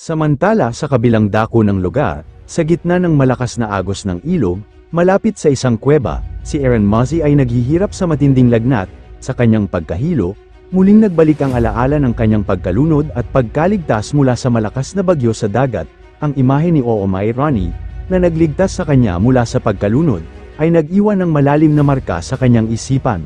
Samantala sa kabilang dako ng lugar, sa gitna ng malakas na agos ng ilog, malapit sa isang kuweba, si Aaron Mozzie ay naghihirap sa matinding lagnat, sa kanyang pagkahilo, muling nagbalik ang alaala ng kanyang pagkalunod at pagkaligtas mula sa malakas na bagyo sa dagat, ang imahe ni Oomai Rani, na nagligtas sa kanya mula sa pagkalunod, ay nag-iwan ng malalim na marka sa kanyang isipan.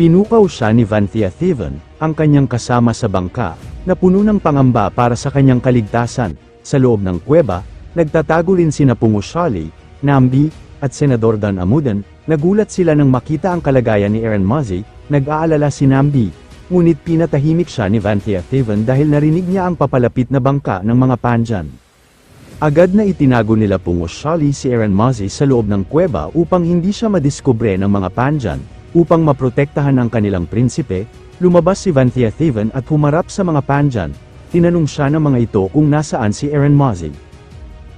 Pinukaw siya ni Vanthia Thiven, ang kanyang kasama sa bangka, na puno ng pangamba para sa kanyang kaligtasan. Sa loob ng kuweba, nagtatago rin sina Pungo Shali, Nambi, at Senador Dan Amuden, nagulat sila nang makita ang kalagayan ni Aaron Muzzy, nag-aalala si Nambi. Ngunit pinatahimik siya ni Vanthia Thiven dahil narinig niya ang papalapit na bangka ng mga pandyan. Agad na itinago nila Pungo Shali si Aaron Muzzy sa loob ng kuweba upang hindi siya madiskubre ng mga pandyan, upang maprotektahan ang kanilang prinsipe, lumabas si Vanthia Thiven at humarap sa mga pandyan, tinanong siya ng mga ito kung nasaan si Aaron Mozzie.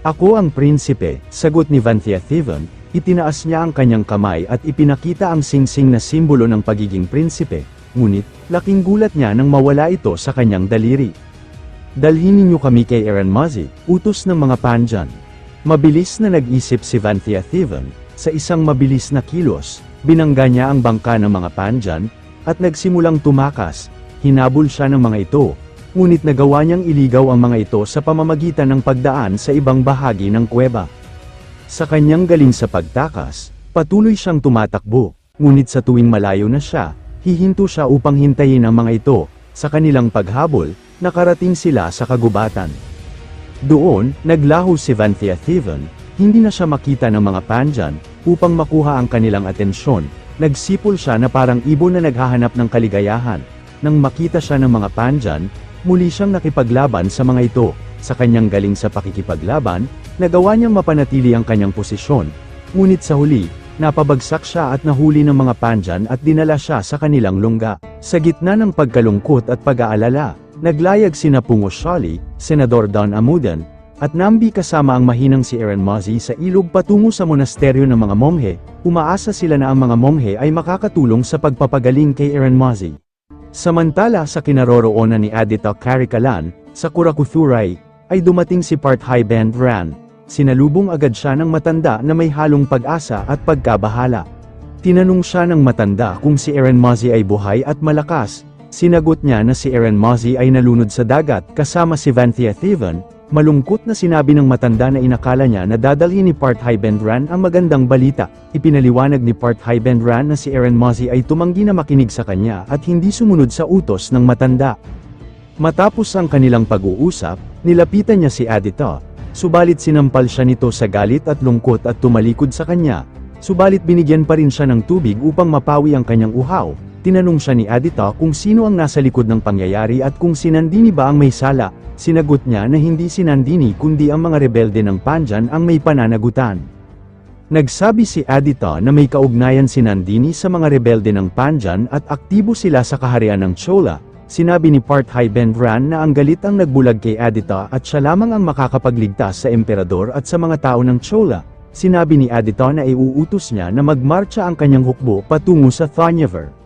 Ako ang prinsipe, sagot ni Vanthia Thiven, itinaas niya ang kanyang kamay at ipinakita ang singsing na simbolo ng pagiging prinsipe, ngunit, laking gulat niya nang mawala ito sa kanyang daliri. Dalhin ninyo kami kay Aaron Mozzie, utos ng mga pandyan. Mabilis na nag-isip si Vanthia Thiven, sa isang mabilis na kilos, binangga niya ang bangka ng mga pandyan, at nagsimulang tumakas, hinabol siya ng mga ito, ngunit nagawa niyang iligaw ang mga ito sa pamamagitan ng pagdaan sa ibang bahagi ng kuweba. Sa kanyang galing sa pagtakas, patuloy siyang tumatakbo, ngunit sa tuwing malayo na siya, hihinto siya upang hintayin ang mga ito, sa kanilang paghabol, nakarating sila sa kagubatan. Doon, naglaho si Vanthia Thiven, hindi na siya makita ng mga pandyan, upang makuha ang kanilang atensyon, nagsipol siya na parang ibon na naghahanap ng kaligayahan. Nang makita siya ng mga pandyan, muli siyang nakipaglaban sa mga ito, sa kanyang galing sa pakikipaglaban, nagawa niyang mapanatili ang kanyang posisyon. Ngunit sa huli, napabagsak siya at nahuli ng mga pandyan at dinala siya sa kanilang lungga. Sa gitna ng pagkalungkot at pag-aalala, naglayag sina Pungo Shali, Senador Don Amuden, at Nambi kasama ang mahinang si Aaron Mozzie sa ilog patungo sa monasteryo ng mga monghe, umaasa sila na ang mga monghe ay makakatulong sa pagpapagaling kay Aaron Mozzie. Samantala sa kinaroroonan ni Adita Karikalan, sa Kurakuthuray, ay dumating si Part High Band Ran. Sinalubong agad siya ng matanda na may halong pag-asa at pagkabahala. Tinanong siya ng matanda kung si Aaron Mozzie ay buhay at malakas. Sinagot niya na si Aaron Mozzie ay nalunod sa dagat kasama si Vanthia Thiven, Malungkot na sinabi ng matanda na inakala niya na dadalhin ni Part Hybendran ang magandang balita. Ipinaliwanag ni Part Hybendran na si Aaron Mozzie ay tumanggi na makinig sa kanya at hindi sumunod sa utos ng matanda. Matapos ang kanilang pag-uusap, nilapitan niya si Adita, subalit sinampal siya nito sa galit at lungkot at tumalikod sa kanya, subalit binigyan pa rin siya ng tubig upang mapawi ang kanyang uhaw, tinanong siya ni Adita kung sino ang nasa likod ng pangyayari at kung si Nandini ba ang may sala, sinagot niya na hindi si Nandini kundi ang mga rebelde ng Panjan ang may pananagutan. Nagsabi si Adita na may kaugnayan si Nandini sa mga rebelde ng Panjan at aktibo sila sa kaharian ng Chola, Sinabi ni Part High Bendran na ang galit ang nagbulag kay Adita at siya lamang ang makakapagligtas sa emperador at sa mga tao ng Chola. Sinabi ni Adita na iuutos niya na magmarcha ang kanyang hukbo patungo sa Thonyaver.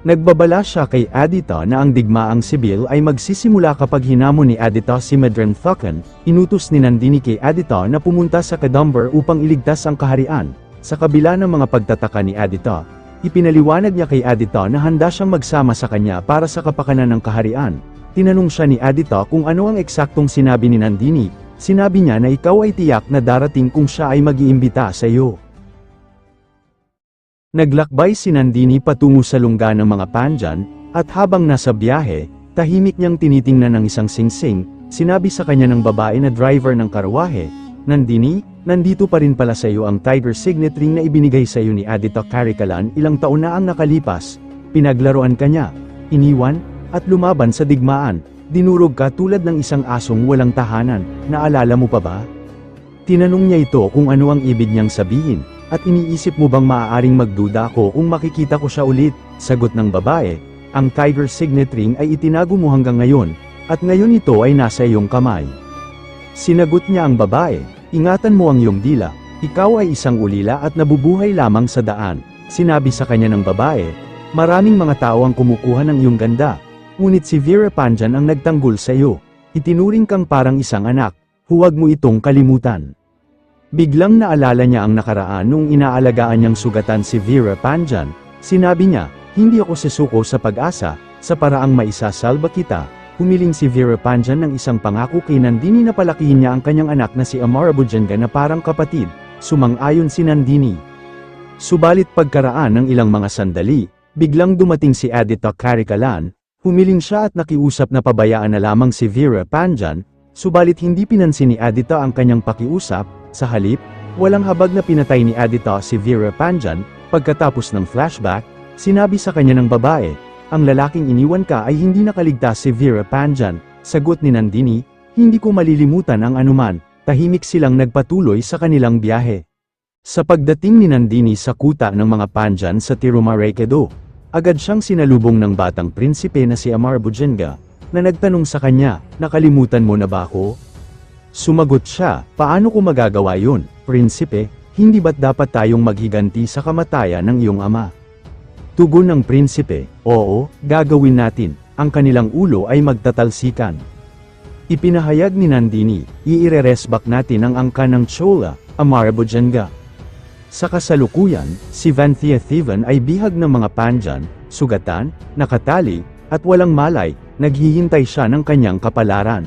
Nagbabala siya kay Adita na ang digmaang sibil ay magsisimula kapag hinamon ni Adita si Medren Thukan, inutos ni Nandini kay Adita na pumunta sa Kadumber upang iligtas ang kaharian. Sa kabila ng mga pagtataka ni Adita, Ipinaliwanag niya kay Adita na handa siyang magsama sa kanya para sa kapakanan ng kaharian. Tinanong siya ni Adita kung ano ang eksaktong sinabi ni Nandini, sinabi niya na ikaw ay tiyak na darating kung siya ay mag-iimbita sa iyo. Naglakbay si Nandini patungo sa lungga ng mga pandyan, at habang nasa biyahe, tahimik niyang tinitingnan ng isang singsing, sinabi sa kanya ng babae na driver ng karwahe, Nandini, nandito pa rin pala sa iyo ang Tiger Signet ring na ibinigay sa iyo ni Adita Karikalan ilang taon na ang nakalipas. Pinaglaruan ka niya, iniwan, at lumaban sa digmaan. Dinurog ka tulad ng isang asong walang tahanan, naalala mo pa ba? Tinanong niya ito kung ano ang ibig niyang sabihin, at iniisip mo bang maaaring magduda ako kung makikita ko siya ulit? Sagot ng babae, ang Tiger Signet ring ay itinago mo hanggang ngayon, at ngayon ito ay nasa iyong kamay. Sinagot niya ang babae, ingatan mo ang iyong dila, ikaw ay isang ulila at nabubuhay lamang sa daan. Sinabi sa kanya ng babae, maraming mga tao ang kumukuha ng iyong ganda, ngunit si Vera Panjan ang nagtanggol sa iyo. itinuring kang parang isang anak, huwag mo itong kalimutan. Biglang naalala niya ang nakaraan nung inaalagaan niyang sugatan si Vera Panjan, sinabi niya, hindi ako sesuko sa pag-asa, sa paraang maisasalba kita, humiling si Vera Panjan ng isang pangako kay Nandini na palakihin niya ang kanyang anak na si Amara Bujanga na parang kapatid, sumang-ayon si Nandini. Subalit pagkaraan ng ilang mga sandali, biglang dumating si Adita Karikalan, humiling siya at nakiusap na pabayaan na lamang si Vera Panjan, subalit hindi pinansin ni Adita ang kanyang pakiusap, sa halip, walang habag na pinatay ni Adita si Vera Panjan, pagkatapos ng flashback, sinabi sa kanya ng babae, ang lalaking iniwan ka ay hindi nakaligtas si Vera Panjan, sagot ni Nandini, hindi ko malilimutan ang anuman, tahimik silang nagpatuloy sa kanilang biyahe. Sa pagdating ni Nandini sa kuta ng mga Panjan sa Tirumarekedo, agad siyang sinalubong ng batang prinsipe na si Amar Bujenga, na nagtanong sa kanya, nakalimutan mo na ba ako? Sumagot siya, paano ko magagawa yun, prinsipe, hindi ba't dapat tayong maghiganti sa kamatayan ng iyong ama? Tugon ng prinsipe, oo, gagawin natin, ang kanilang ulo ay magtatalsikan. Ipinahayag ni Nandini, iireresbak natin ang angka ng Chola, Amara Bujenga. Sa kasalukuyan, si Vanthia Thivan ay bihag ng mga panjan, sugatan, nakatali, at walang malay, naghihintay siya ng kanyang kapalaran.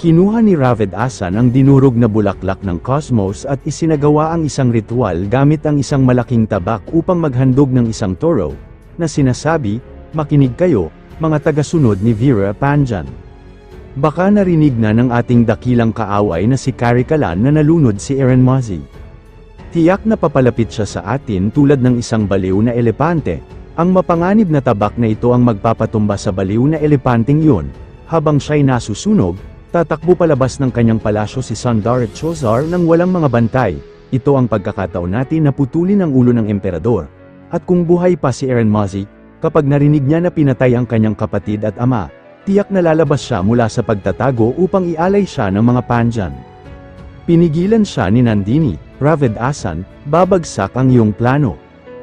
Kinuha ni Raved Asan ang dinurog na bulaklak ng cosmos at isinagawa ang isang ritual gamit ang isang malaking tabak upang maghandog ng isang toro, na sinasabi, makinig kayo, mga tagasunod ni Vera Panjan. Baka narinig na ng ating dakilang kaaway na si Karikalan na nalunod si Aaron Mozzie. Tiyak na papalapit siya sa atin tulad ng isang baliw na elepante, ang mapanganib na tabak na ito ang magpapatumba sa baliw na elepanteng yun, habang siya'y nasusunog, tatakbo palabas ng kanyang palasyo si Sandar at Chozar nang walang mga bantay, ito ang pagkakataon natin na putulin ang ulo ng emperador. At kung buhay pa si Aaron Mozzie, kapag narinig niya na pinatay ang kanyang kapatid at ama, tiyak na lalabas siya mula sa pagtatago upang ialay siya ng mga panjan. Pinigilan siya ni Nandini, Raved Asan, babagsak ang iyong plano.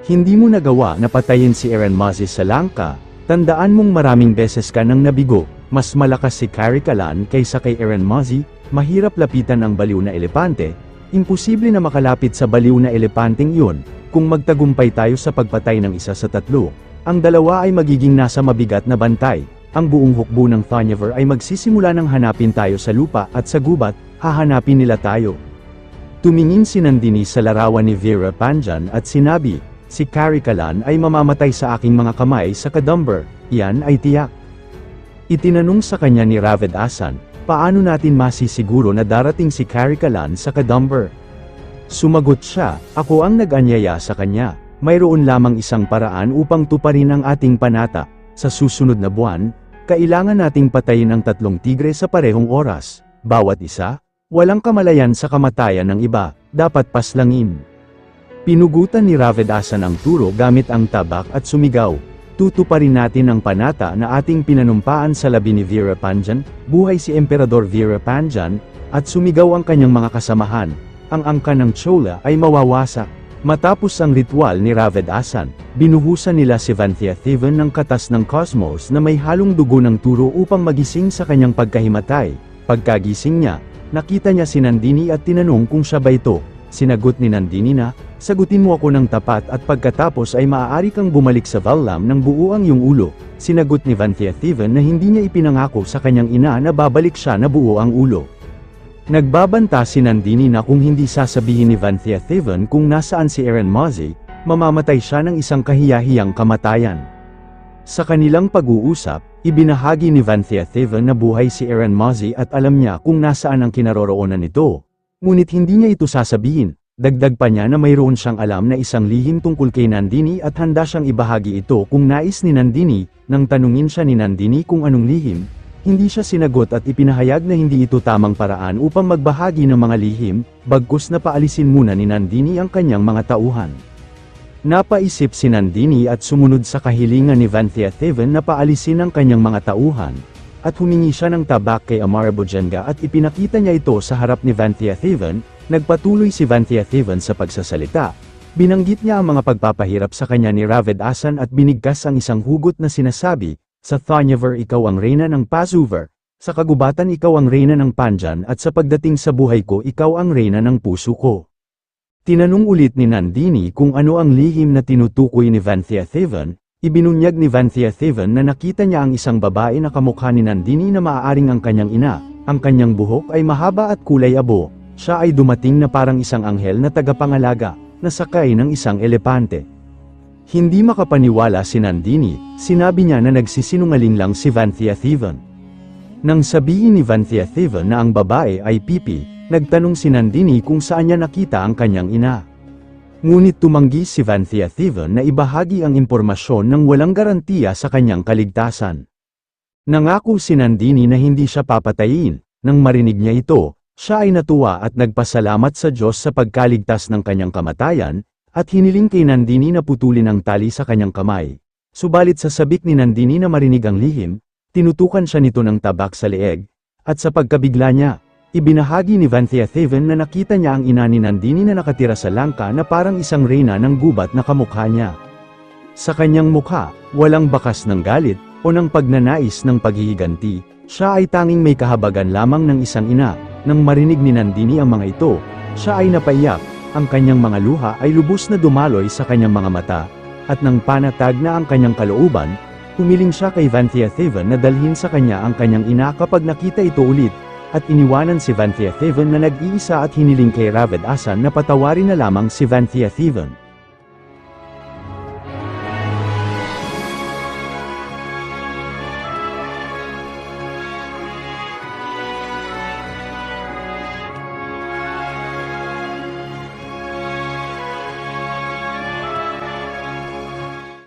Hindi mo nagawa na patayin si Aaron Mozzie sa Lanka, tandaan mong maraming beses ka nang nabigo, mas malakas si Karikalan kaysa kay Aaron Mozzie, mahirap lapitan ang baliw na elepante, imposible na makalapit sa baliw na elepanteng iyon, kung magtagumpay tayo sa pagpatay ng isa sa tatlo, ang dalawa ay magiging nasa mabigat na bantay, ang buong hukbo ng Thonyever ay magsisimula ng hanapin tayo sa lupa at sa gubat, hahanapin nila tayo. Tumingin si Nandini sa larawan ni Vera Panjan at sinabi, si Karikalan ay mamamatay sa aking mga kamay sa kadumber, yan ay tiyak. Itinanong sa kanya ni Raved Asan, paano natin masisiguro na darating si Karikalan sa kadumber? Sumagot siya, ako ang nag-anyaya sa kanya, mayroon lamang isang paraan upang tuparin ang ating panata, sa susunod na buwan, kailangan nating patayin ang tatlong tigre sa parehong oras, bawat isa, walang kamalayan sa kamatayan ng iba, dapat paslangin. Pinugutan ni Raved Asan ang turo gamit ang tabak at sumigaw, tutuparin natin ang panata na ating pinanumpaan sa labi ni Vera Panjan, buhay si Emperador Vera Panjan, at sumigaw ang kanyang mga kasamahan, ang angka ng Chola ay mawawasak. Matapos ang ritual ni Raved Asan, binuhusan nila si Vanthia Thiven ng katas ng cosmos na may halong dugo ng turo upang magising sa kanyang pagkahimatay. Pagkagising niya, nakita niya si Nandini at tinanong kung siya ba ito. Sinagot ni Nandini na, sagutin mo ako ng tapat at pagkatapos ay maaari kang bumalik sa Vallam ng buo ang iyong ulo. Sinagot ni Vanthia Thiven na hindi niya ipinangako sa kanyang ina na babalik siya na buo ang ulo. Nagbabanta si Nandini na kung hindi sasabihin ni Vanthia Thiven kung nasaan si Aaron Mozzie, mamamatay siya ng isang kahiyahiyang kamatayan. Sa kanilang pag-uusap, ibinahagi ni Vanthia Thiven na buhay si Aaron Mozzie at alam niya kung nasaan ang kinaroroonan nito. Ngunit hindi niya ito sasabihin, dagdag pa niya na mayroon siyang alam na isang lihim tungkol kay Nandini at handa siyang ibahagi ito kung nais ni Nandini, nang tanungin siya ni Nandini kung anong lihim, hindi siya sinagot at ipinahayag na hindi ito tamang paraan upang magbahagi ng mga lihim, bagkus na paalisin muna ni Nandini ang kanyang mga tauhan. Napaisip si Nandini at sumunod sa kahilingan ni Vanthia Thiven na paalisin ang kanyang mga tauhan, at humingi siya ng tabak kay Amara Bojenga at ipinakita niya ito sa harap ni Vanthia Thiven, nagpatuloy si Vanthia Thiven sa pagsasalita. Binanggit niya ang mga pagpapahirap sa kanya ni Raved Asan at binigkas ang isang hugot na sinasabi, sa Thonyever ikaw ang reyna ng Pazuver, Sa kagubatan ikaw ang reyna ng Panjan at sa pagdating sa buhay ko ikaw ang reyna ng puso ko. Tinanong ulit ni Nandini kung ano ang lihim na tinutukoy ni Vanthia Theven, ibinunyag ni Vanthia Theven na nakita niya ang isang babae na kamukha ni Nandini na maaaring ang kanyang ina, ang kanyang buhok ay mahaba at kulay abo, siya ay dumating na parang isang anghel na tagapangalaga, na sakay ng isang elepante. Hindi makapaniwala si Nandini, sinabi niya na nagsisinungaling lang si Vanthia Theven. Nang sabihin ni Vanthia Theven na ang babae ay Pipi, nagtanong si Nandini kung saan niya nakita ang kanyang ina. Ngunit tumanggi si Vanthia Theven na ibahagi ang impormasyon ng walang garantiya sa kanyang kaligtasan. Nangako si Nandini na hindi siya papatayin, nang marinig niya ito, siya ay natuwa at nagpasalamat sa Diyos sa pagkaligtas ng kanyang kamatayan, at hiniling kay Nandini na putulin ang tali sa kanyang kamay. Subalit sa sabik ni Nandini na marinig ang lihim, tinutukan siya nito ng tabak sa leeg, at sa pagkabigla niya, ibinahagi ni Vanthia Theven na nakita niya ang ina ni Nandini na nakatira sa langka na parang isang reyna ng gubat na kamukha niya. Sa kanyang mukha, walang bakas ng galit, o ng pagnanais ng paghihiganti, siya ay tanging may kahabagan lamang ng isang ina, nang marinig ni Nandini ang mga ito, siya ay napaiyak, ang kanyang mga luha ay lubos na dumaloy sa kanyang mga mata, at nang panatag na ang kanyang kalooban, Humiling siya kay Vanthia Theven na dalhin sa kanya ang kanyang ina kapag nakita ito ulit, at iniwanan si Vanthia Theven na nag-iisa at hiniling kay Raved Asan na patawarin na lamang si Vanthia Theven.